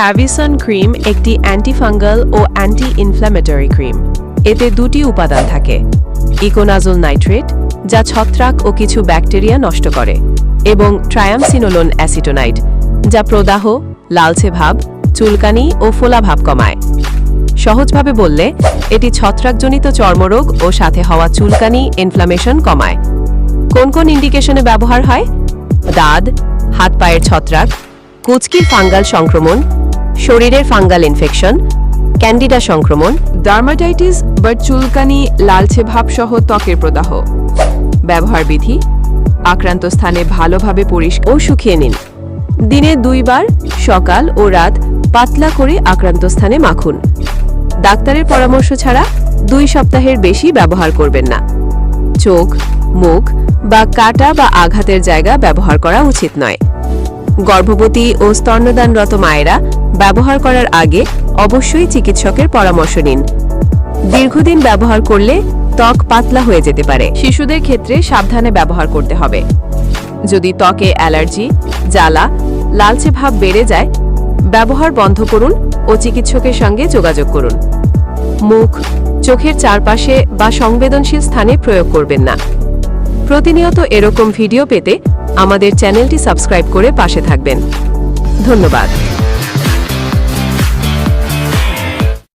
হ্যাভিসন cream একটি antifungal ও anti inflammatory cream এতে দুটি উপাদান থাকে। ইকোনাজোল নাইট্রেট যা ছত্রাক ও কিছু ব্যাকটেরিয়া নষ্ট করে। এবং ট্রায়ামসিনোলোন অ্যাসিটোনাইড যা প্রদাহ, লালচে ভাব, চুলকানি ও ফোলা ভাব কমায়। সহজভাবে বললে, এটি ছত্রাকজনিত চর্মরোগ ও সাথে হওয়া চুলকানি ইনফ্লামেশন কমায়। কোন কোন ইন্ডিকেশনে ব্যবহার হয়? দাঁত, হাত পায়ের ছত্রাক, কুচকির ফাঙ্গাল সংক্রমণ শরীরের ফাঙ্গাল ইনফেকশন, ক্যান্ডিডা সংক্রমণ, ডার্মাটাইটিস বা চুলকানি, লালচে ভাব সহ ত্বকের প্রদাহ। ব্যবহার বিধি, আক্রান্ত স্থানে ভালোভাবে পরিষ্কার ও শুকিয়ে নিন। দিনে দুইবার, সকাল ও রাত পাতলা করে আক্রান্ত স্থানে মাখুন। ডাক্তারের পরামর্শ ছাড়া দুই সপ্তাহের বেশি ব্যবহার করবেন না। চোখ, মুখ বা কাটা বা আঘাতের জায়গা ব্যবহার করা উচিত নয়। গর্ভবতী ও স্তন্যদানরত মায়েরা ব্যবহার করার আগে অবশ্যই চিকিৎসকের পরামর্শ নিন। দীর্ঘদিন ব্যবহার করলে ত্বক পাতলা হয়ে যেতে পারে। শিশুদের ক্ষেত্রে সাবধানে ব্যবহার করতে হবে। যদি ত্বকে অ্যালার্জি, জ্বালা, লালচে ভাব বেড়ে যায়, ব্যবহার বন্ধ করুন ও চিকিৎসকের সঙ্গে যোগাযোগ করুন। মুখ, চোখের চারপাশে বা সংবেদনশীল স্থানে প্রয়োগ করবেন না। প্রতিনিয়ত এরকম ভিডিও পেতে আমাদের চ্যানেলটি সাবস্ক্রাইব করে পাশে থাকবেন। ধন্যবাদ।